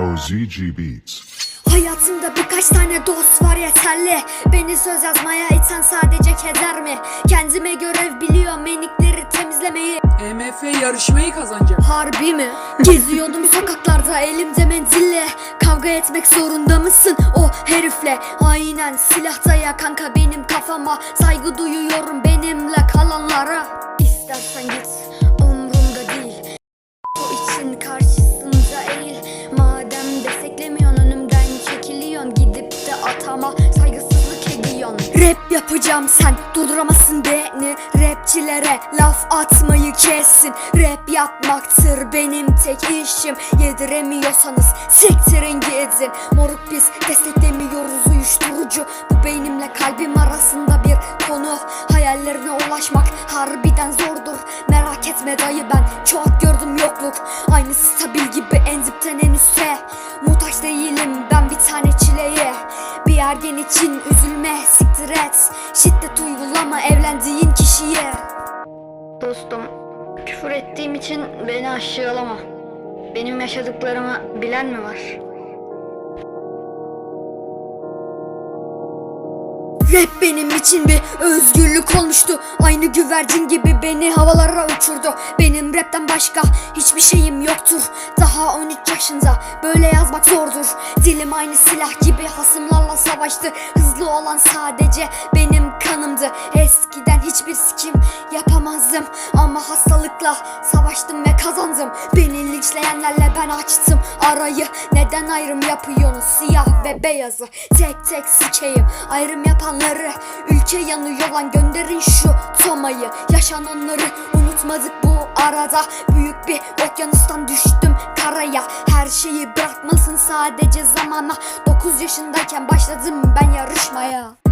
OZG Beats Hayatımda birkaç tane dost var yeterli Beni söz yazmaya iten sadece keder mi? Kendime görev biliyorum enikleri temizlemeyi EMF yarışmayı kazanacak. Harbi mi? Geziyordum sokaklarda elimde menzille. Kavga etmek zorunda mısın o herifle? Aynen silahta ya kanka benim kafama. Saygı duyuyorum benimle kalanlara. İstersen git umrumda değil. O için karşısında eğil. Madem desteklemiyorsun önümden çekiliyorsun. Gidip de atama saygısızlık ediyorsun. Rap yapacağım sen durduramazsın beni Rapçilere laf atmayı kessin. Rap yapmaktır benim tek işim. Yediremiyorsanız siktirin gidin. Moruk biz desteklemiyoruz uyuşturucu. Bu beynimle kalbim arasında bir konu. Hayallerine ulaşmak harbiden zordur. Merak etme dayı ben çok gördüm yokluk. Aynı stabil gibi en dipten en üste. Muhtaç değilim ben bir tane çileye. Bir ergen için üzülme siktir et. Şiddet uygulama evlendiğin kişiye Dostum. Küfür ettiğim için beni aşağılama. Benim yaşadıklarımı bilen mi var? Rap benim için bir özgürlük olmuştu. Aynı güvercin gibi beni havalara uçurdu. Benim rapten başka hiçbir şeyim yoktur. Daha 13 yaşında böyle yazmak zordur. Dilim aynı silah gibi hasımlarla savaştı. Hızlı olan sadece benim kanımdı. Eskiden hiçbir sikim yapamazdım. Ama hastalıkla savaştım ve kazandım. Beni linçleyenlerle ben açtım arayı. Neden ayrım yapıyorsunuz? Siyah ve beyazı. Tek tek sikeyim. Ayrım yapanları Ülke yanıyor lan gönderin şu tomayı. Yaşananları unutmadık bu arada. Büyük bir okyanustan düştüm karaya. Her şeyi bırakmasın sadece zamana. 9 yaşındayken başladım ben yarışmaya